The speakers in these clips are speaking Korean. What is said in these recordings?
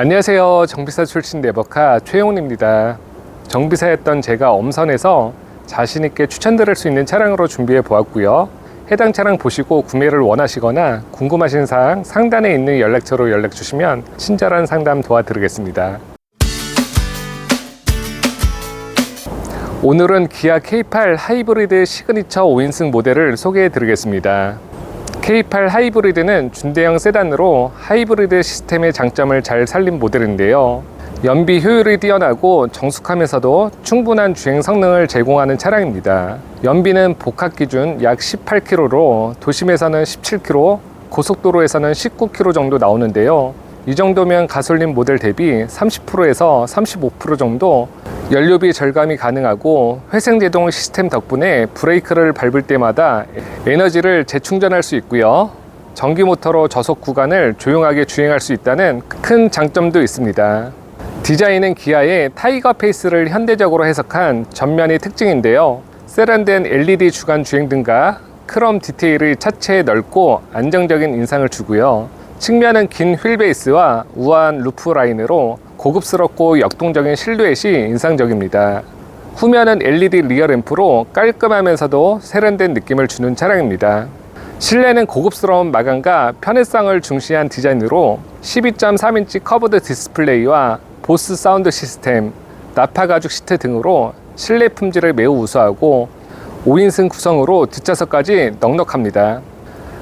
안녕하세요. 정비사 출신 네버카 최용훈입니다. 정비사였던 제가 엄선해서 자신있게 추천드릴 수 있는 차량으로 준비해 보았고요. 해당 차량 보시고 구매를 원하시거나 궁금하신 사항 상단에 있는 연락처로 연락 주시면 친절한 상담 도와드리겠습니다. 오늘은 기아 K8 하이브리드 시그니처 5인승 모델을 소개해 드리겠습니다. K8 하이브리드는 준대형 세단으로 하이브리드 시스템의 장점을 잘 살린 모델인데요. 연비 효율이 뛰어나고 정숙하면서도 충분한 주행 성능을 제공하는 차량입니다. 연비는 복합 기준 약 18km로 도심에서는 17km, 고속도로에서는 19km 정도 나오는데요. 이 정도면 가솔린 모델 대비 30%에서 35% 정도 연료비 절감이 가능하고 회생 제동 시스템 덕분에 브레이크를 밟을 때마다 에너지를 재충전할 수 있고요. 전기 모터로 저속 구간을 조용하게 주행할 수 있다는 큰 장점도 있습니다. 디자인은 기아의 타이거 페이스를 현대적으로 해석한 전면이 특징인데요. 세련된 LED 주간 주행 등과 크롬 디테일이 차체에 넓고 안정적인 인상을 주고요. 측면은 긴 휠베이스와 우아한 루프 라인으로 고급스럽고 역동적인 실루엣이 인상적입니다. 후면은 LED 리어 램프로 깔끔하면서도 세련된 느낌을 주는 차량입니다. 실내는 고급스러운 마감과 편의성을 중시한 디자인으로 12.3인치 커브드 디스플레이와 보스 사운드 시스템, 나파 가죽 시트 등으로 실내 품질을 매우 우수하고 5인승 구성으로 뒷좌석까지 넉넉합니다.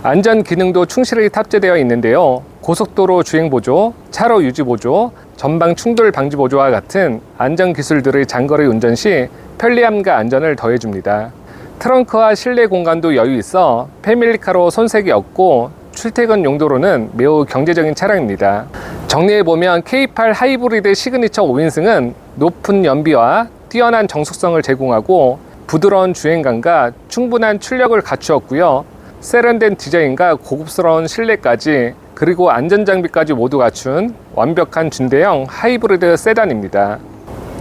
안전 기능도 충실히 탑재되어 있는데요. 고속도로 주행 보조, 차로 유지 보조, 전방 충돌 방지 보조와 같은 안전 기술들의 장거리 운전 시 편리함과 안전을 더해줍니다. 트렁크와 실내 공간도 여유 있어 패밀리카로 손색이 없고 출퇴근 용도로는 매우 경제적인 차량입니다. 정리해보면 K8 하이브리드 시그니처 5인승은 높은 연비와 뛰어난 정숙성을 제공하고 부드러운 주행감과 충분한 출력을 갖추었고요. 세련된 디자인과 고급스러운 실내까지 그리고 안전장비까지 모두 갖춘 완벽한 준대형 하이브리드 세단입니다.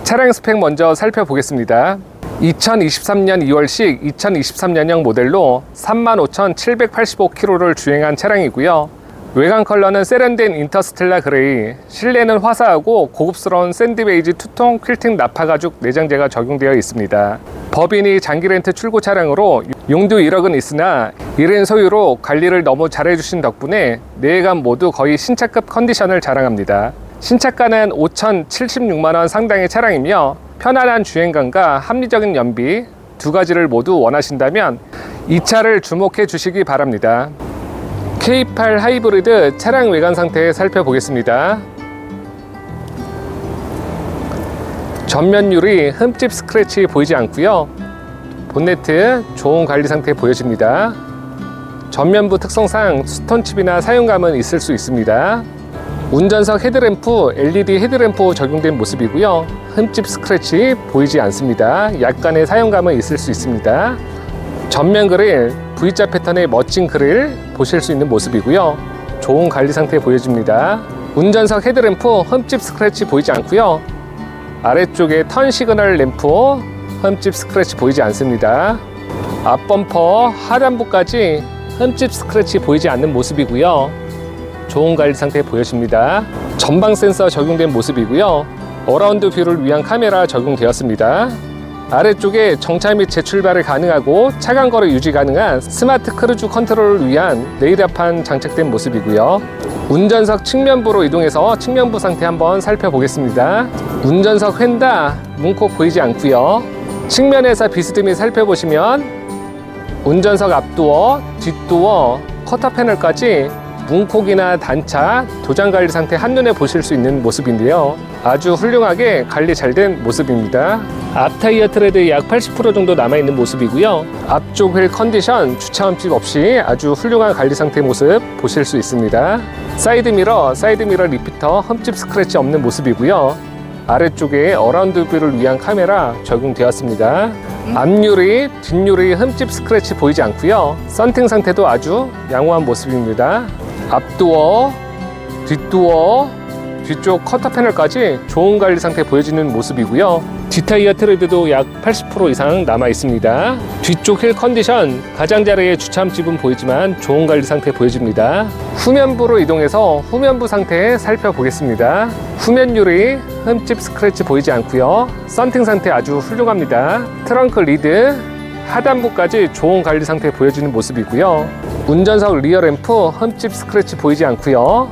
차량 스펙 먼저 살펴보겠습니다. 2023년 2월식 2023년형 모델로 35,785km를 주행한 차량이고요. 외관 컬러는 세련된 인터스텔라 그레이, 실내는 화사하고 고급스러운 샌드베이지 투톤 퀼팅 나파 가죽 내장재가 적용되어 있습니다. 법인이 장기 렌트 출고 차량으로 용도 1억은 있으나 1인 소유로 관리를 너무 잘해주신 덕분에 내외관 모두 거의 신차급 컨디션을 자랑합니다. 신차가는 5,076만원 상당의 차량이며 편안한 주행감과 합리적인 연비 두 가지를 모두 원하신다면 이 차를 주목해 주시기 바랍니다. K8 하이브리드 차량 외관 상태 살펴보겠습니다. 전면 유리 흠집 스크래치 보이지 않고요. 본네트 좋은 관리 상태 보여집니다. 전면부 특성상 스톤칩이나 사용감은 있을 수 있습니다. 운전석 헤드램프 LED 헤드램프 적용된 모습이고요. 흠집 스크래치 보이지 않습니다. 약간의 사용감은 있을 수 있습니다. 전면 그릴 V자 패턴의 멋진 그릴 보실 수 있는 모습이고요. 좋은 관리 상태 보여집니다. 운전석 헤드램프 흠집 스크래치 보이지 않고요. 아래쪽에 턴 시그널 램프 흠집 스크래치 보이지 않습니다. 앞범퍼 하단부까지 흠집 스크래치 보이지 않는 모습이고요. 좋은 관리 상태 보여집니다. 전방 센서 적용된 모습이고요. 어라운드 뷰를 위한 카메라 적용되었습니다. 아래쪽에 정차 및 재출발을 가능하고 차간 거리 유지 가능한 스마트 크루즈 컨트롤을 위한 레이더판 장착된 모습이고요. 운전석 측면부로 이동해서 측면부 상태 한번 살펴보겠습니다. 운전석 휀다 문콕 보이지 않고요. 측면에서 비스듬히 살펴보시면 운전석 앞도어, 뒷도어, 커터 패널까지 문콕이나 단차, 도장 관리 상태 한눈에 보실 수 있는 모습인데요. 아주 훌륭하게 관리 잘 된 모습입니다. 앞 타이어 트레드 약 80% 정도 남아있는 모습이고요. 앞쪽 휠 컨디션 주차 흠집 없이 아주 훌륭한 관리 상태 모습 보실 수 있습니다. 사이드 미러, 사이드 미러 리피터 흠집 스크래치 없는 모습이고요. 아래쪽에 어라운드 뷰를 위한 카메라 적용되었습니다. 앞유리, 뒷유리 흠집 스크래치 보이지 않고요. 썬팅 상태도 아주 양호한 모습입니다. 앞도어, 뒷도어, 뒤쪽 커터 패널까지 좋은 관리 상태 보여지는 모습이고요. 뒷타이어 트레드도 약 80% 이상 남아 있습니다. 뒤쪽 힐 컨디션 가장자리의 주참집은 보이지만 좋은 관리 상태 보여집니다. 후면부로 이동해서 후면부 상태 살펴보겠습니다. 후면 유리 흠집 스크래치 보이지 않고요. 썬팅 상태 아주 훌륭합니다. 트렁크 리드 하단부까지 좋은 관리 상태 보여주는 모습이고요. 운전석 리어 램프 흠집 스크래치 보이지 않고요.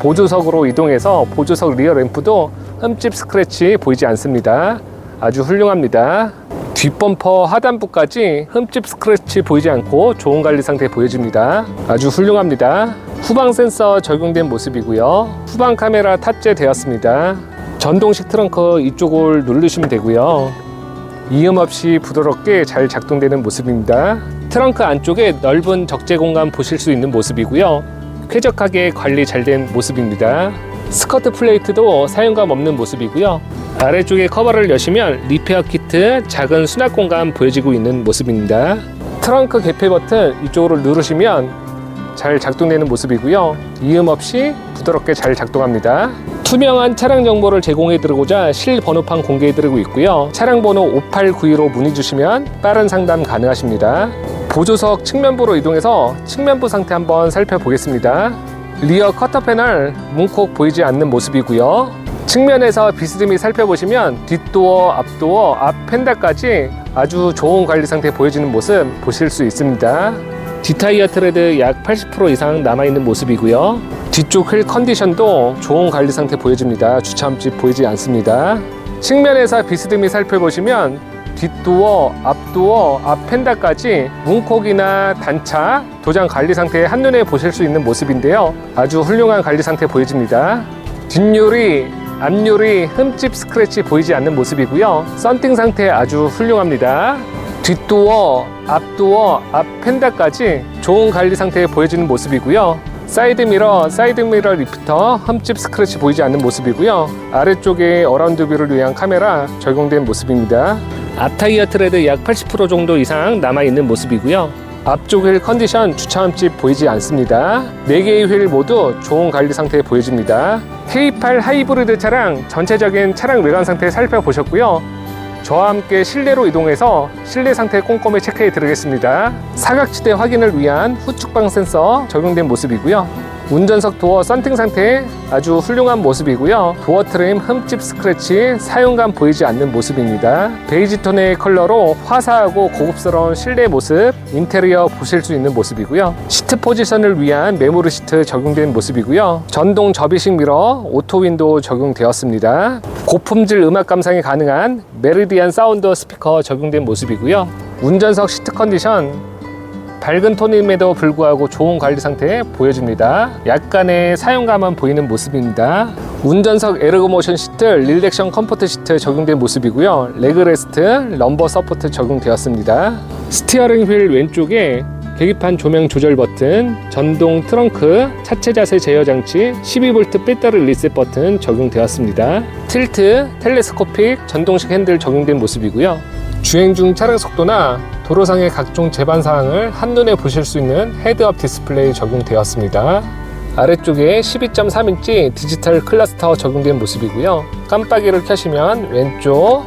보조석으로 이동해서 보조석 리어 램프도 흠집 스크래치 보이지 않습니다. 아주 훌륭합니다. 뒷범퍼 하단부까지 흠집 스크래치 보이지 않고 좋은 관리 상태 보여집니다. 아주 훌륭합니다. 후방 센서 적용된 모습이고요. 후방 카메라 탑재되었습니다. 전동식 트렁크 이쪽을 누르시면 되고요. 이음 없이 부드럽게 잘 작동되는 모습입니다. 트렁크 안쪽에 넓은 적재 공간 보실 수 있는 모습이고요. 쾌적하게 관리 잘 된 모습입니다. 스커트 플레이트도 사용감 없는 모습이고요. 아래쪽에 커버를 여시면 리페어 키트 작은 수납 공간 보여지고 있는 모습입니다. 트렁크 개폐 버튼 이쪽으로 누르시면 잘 작동되는 모습이고요. 이음 없이 부드럽게 잘 작동합니다. 투명한 차량 정보를 제공해 드리고자 실 번호판 공개해 드리고 있고요. 차량 번호 5892로 문의 주시면 빠른 상담 가능하십니다. 보조석 측면부로 이동해서 측면부 상태 한번 살펴보겠습니다. 리어 커터 패널 문콕 보이지 않는 모습이고요. 측면에서 비스듬히 살펴보시면 뒷도어, 앞도어, 앞 펜다까지 아주 좋은 관리 상태 보여지는 모습 보실 수 있습니다. 뒷타이어 트레드 약 80% 이상 남아있는 모습이고요. 뒤쪽 휠 컨디션도 좋은 관리 상태 보여집니다. 주차함집 보이지 않습니다. 측면에서 비스듬히 살펴보시면 뒷도어, 앞도어, 앞 펜다까지 문콕이나 단차, 도장 관리 상태 한눈에 보실 수 있는 모습인데요. 아주 훌륭한 관리 상태 보여집니다. 뒷유리, 앞유리 흠집 스크래치 보이지 않는 모습이고요. 썬팅 상태 아주 훌륭합니다. 뒷도어, 앞도어, 앞 펜다까지 좋은 관리 상태 보여지는 모습이고요. 사이드 미러, 사이드 미러 리프터, 흠집 스크래치 보이지 않는 모습이고요. 아래쪽에 어라운드 뷰를 위한 카메라 적용된 모습입니다. 앞타이어 트레드 약 80% 정도 이상 남아있는 모습이고요. 앞쪽 휠 컨디션 주차함집 보이지 않습니다. 4개의 휠 모두 좋은 관리 상태 보여집니다. K8 하이브리드 차량 전체적인 차량 외관 상태 살펴보셨고요. 저와 함께 실내로 이동해서 실내 상태 꼼꼼히 체크해 드리겠습니다. 사각지대 확인을 위한 후측방 센서 적용된 모습이고요. 운전석 도어 썬팅 상태 아주 훌륭한 모습이고요. 도어 트림 흠집 스크래치 사용감 보이지 않는 모습입니다. 베이지 톤의 컬러로 화사하고 고급스러운 실내 모습 인테리어 보실 수 있는 모습이고요. 시트 포지션을 위한 메모리 시트 적용된 모습이고요. 전동 접이식 미러 오토 윈도우 적용되었습니다. 고품질 음악 감상이 가능한 메리디안 사운드 스피커 적용된 모습이고요. 운전석 시트 컨디션 밝은 톤임에도 불구하고 좋은 관리 상태 보여집니다. 약간의 사용감은 보이는 모습입니다. 운전석 에르고모션 시트, 릴렉션 컴포트 시트 적용된 모습이고요. 레그레스트, 럼버 서포트 적용되었습니다. 스티어링 휠 왼쪽에 계기판 조명 조절 버튼, 전동 트렁크, 차체 자세 제어 장치, 12V 배터리 리셋 버튼 적용되었습니다. 틸트, 텔레스코픽, 전동식 핸들 적용된 모습이고요. 주행 중 차량 속도나 도로상의 각종 제반 사항을 한눈에 보실 수 있는 헤드업 디스플레이 적용되었습니다. 아래쪽에 12.3인치 디지털 클러스터 적용된 모습이고요. 깜빡이를 켜시면 왼쪽,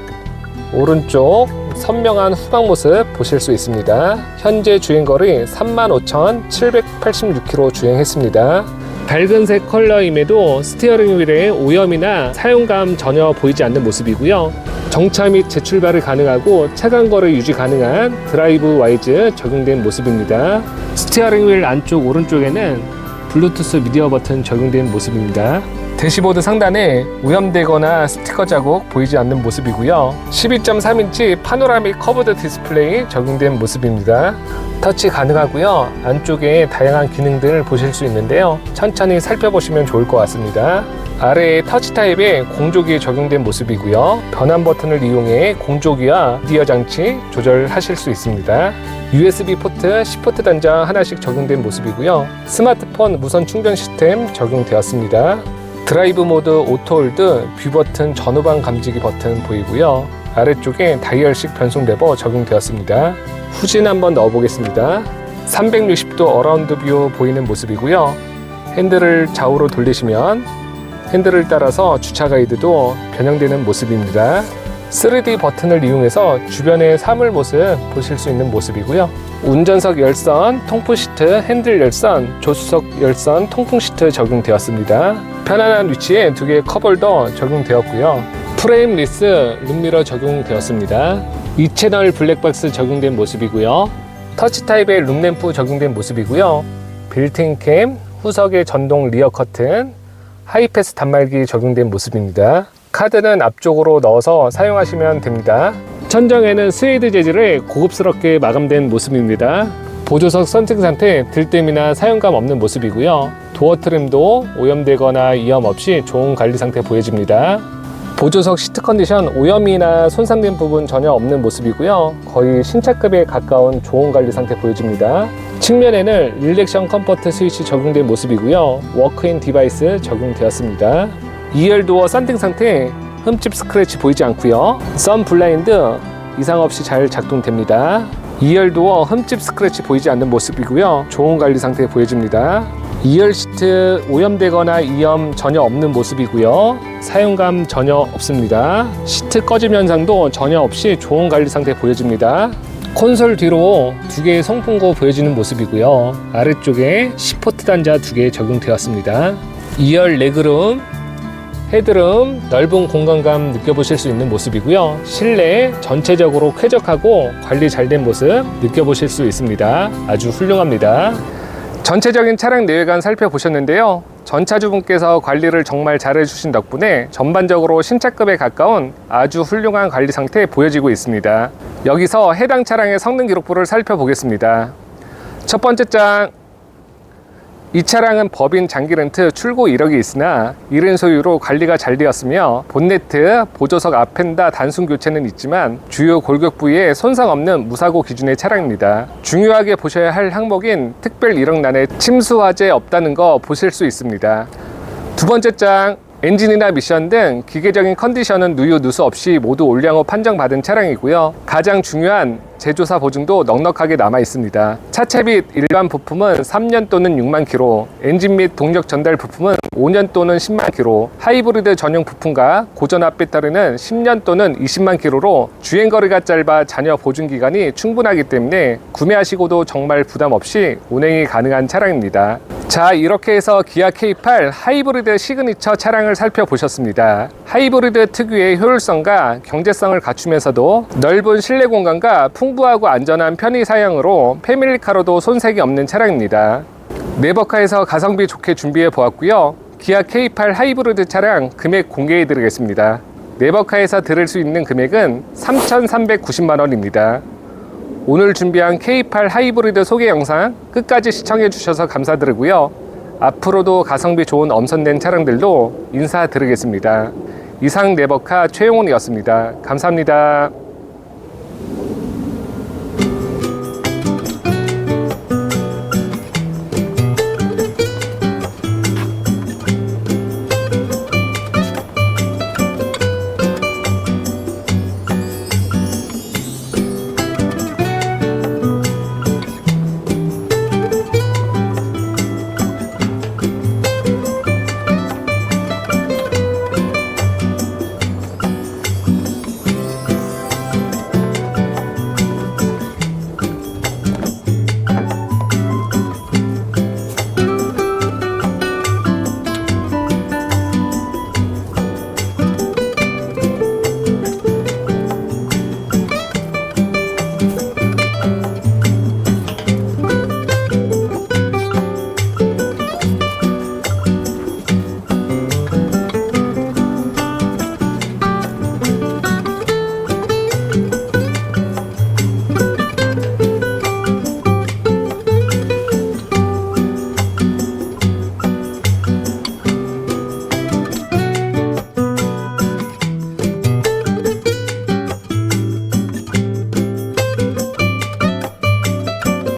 오른쪽 선명한 후방 모습 보실 수 있습니다. 현재 주행거리 35,786km 주행했습니다. 밝은 색 컬러임에도 스티어링 휠에 오염이나 사용감 전혀 보이지 않는 모습이고요. 정차 및 재출발이 가능하고 차간 거리 유지 가능한 드라이브 와이즈 적용된 모습입니다. 스티어링 휠 안쪽 오른쪽에는 블루투스 미디어 버튼 적용된 모습입니다. 대시보드 상단에 오염되거나 스티커 자국 보이지 않는 모습이고요. 12.3인치 파노라믹 커브드 디스플레이 적용된 모습입니다. 터치 가능하고요. 안쪽에 다양한 기능들을 보실 수 있는데요. 천천히 살펴보시면 좋을 것 같습니다. 아래에 터치 타입의 공조기 적용된 모습이고요. 변환 버튼을 이용해 공조기와 미디어 장치 조절하실 수 있습니다. USB 포트, C 포트 단자 하나씩 적용된 모습이고요. 스마트폰 무선 충전 시스템 적용되었습니다. 드라이브 모드 오토홀드, 뷰 버튼 전후방 감지기 버튼 보이고요. 아래쪽에 다이얼식 변속 레버 적용되었습니다. 후진 한번 넣어보겠습니다. 360도 어라운드 뷰 보이는 모습이고요. 핸들을 좌우로 돌리시면 핸들을 따라서 주차 가이드도 변형되는 모습입니다. 3D 버튼을 이용해서 주변의 사물 모습 보실 수 있는 모습이고요. 운전석 열선, 통풍 시트, 핸들 열선, 조수석 열선, 통풍 시트 적용되었습니다. 편안한 위치에 두 개의 컵홀더 적용되었고요. 프레임 리스, 룸미러 적용되었습니다. 2채널 블랙박스 적용된 모습이고요. 터치 타입의 룸램프 적용된 모습이고요. 빌트인 캠, 후석의 전동 리어 커튼, 하이패스 단말기 적용된 모습입니다. 카드는 앞쪽으로 넣어서 사용하시면 됩니다. 천정에는 스웨이드 재질의 고급스럽게 마감된 모습입니다. 보조석 선팅 상태 들뜸이나 사용감 없는 모습이고요. 도어 트림도 오염되거나 이염 없이 좋은 관리 상태 보여집니다. 보조석 시트 컨디션 오염이나 손상된 부분 전혀 없는 모습이고요. 거의 신차급에 가까운 좋은 관리 상태 보여집니다. 측면에는 릴렉션 컴포트 스위치 적용된 모습이고요. 워크인 디바이스 적용되었습니다. 2열 도어 썬팅 상태 흠집 스크래치 보이지 않고요. 썬 블라인드 이상 없이 잘 작동됩니다. 2열 도어 흠집 스크래치 보이지 않는 모습이고요. 좋은 관리 상태 보여집니다. 2열 시트 오염되거나 이염 전혀 없는 모습이고요. 사용감 전혀 없습니다. 시트 꺼짐 현상도 전혀 없이 좋은 관리 상태 보여집니다. 콘솔 뒤로 두 개의 송풍구 보여지는 모습이고요. 아래쪽에 시포트 단자 두 개 적용되었습니다. 2열 레그룸, 헤드룸, 넓은 공간감 느껴보실 수 있는 모습이고요. 실내 전체적으로 쾌적하고 관리 잘 된 모습 느껴보실 수 있습니다. 아주 훌륭합니다. 전체적인 차량 내외관 살펴보셨는데요. 전차주분께서 관리를 정말 잘해주신 덕분에 전반적으로 신차급에 가까운 아주 훌륭한 관리 상태 보여지고 있습니다. 여기서 해당 차량의 성능 기록부를 살펴보겠습니다. 첫 번째 장, 이 차량은 법인 장기 렌트 출고 이력이 있으나 이른 소유로 관리가 잘 되었으며 본네트, 보조석 앞펜다 단순 교체는 있지만 주요 골격 부위에 손상 없는 무사고 기준의 차량입니다. 중요하게 보셔야 할 항목인 특별 이력란에 침수 화재 없다는 거 보실 수 있습니다. 두 번째 장 엔진이나 미션 등 기계적인 컨디션은 누유 누수 없이 모두 올량호 판정받은 차량이고요. 가장 중요한 제조사 보증도 넉넉하게 남아 있습니다. 차체 및 일반 부품은 3년 또는 6만 킬로, 엔진 및 동력 전달 부품은 5년 또는 10만 킬로, 하이브리드 전용 부품과 고전압 배터리는 10년 또는 20만 킬로로 주행 거리가 짧아 잔여 보증 기간이 충분하기 때문에 구매하시고도 정말 부담 없이 운행이 가능한 차량입니다. 자, 이렇게 해서 기아 K8 하이브리드 시그니처 차량을 살펴보셨습니다. 하이브리드 특유의 효율성과 경제성을 갖추면서도 넓은 실내 공간과 풍부하고 안전한 편의 사양으로 패밀리카로도 손색이 없는 차량입니다. 네버카에서 가성비 좋게 준비해 보았고요. 기아 K8 하이브리드 차량 금액 공개해 드리겠습니다. 네버카에서 들을 수 있는 금액은 3,390만 원입니다. 오늘 준비한 K8 하이브리드 소개 영상 끝까지 시청해 주셔서 감사드리고요. 앞으로도 가성비 좋은 엄선된 차량들도 인사드리겠습니다. 이상 네버카 최용훈이었습니다. 감사합니다.